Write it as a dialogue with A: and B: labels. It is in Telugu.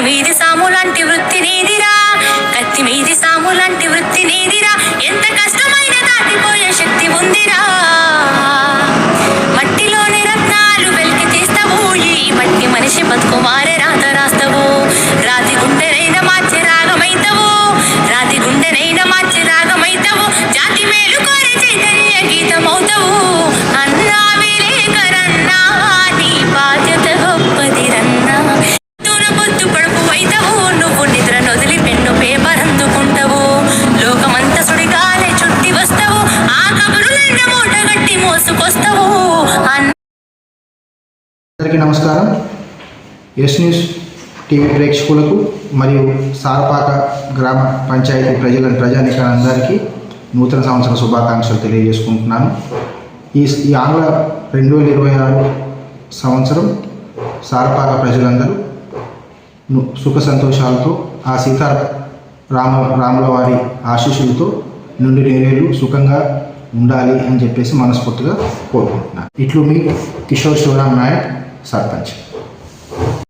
A: వీధి సాము లాంటి వృత్తి నీది అందరికీ నమస్కారం. ఎస్ న్యూస్ టీవీ ప్రేక్షకులకు మరియు సారపాక గ్రామ పంచాయతీ ప్రజల ప్రజానికాలందరికీ నూతన సంవత్సర శుభాకాంక్షలు తెలియజేసుకుంటున్నాను. ఈ ఈ ఆంగ్ల రెండు వేల ఇరవై ఆరు సంవత్సరం సారపాక ప్రజలందరూ సుఖ సంతోషాలతో ఆ సీతారామ రాముల వారి ఆశీస్సులతో నుండి నేరేళ్ళు సుఖంగా ఉండాలి అని చెప్పేసి మనస్ఫూర్తిగా కోరుకుంటున్నాను. ఇట్లు మీ కిషోర్ శివరామ్ నాయక్ సర్పంచ్.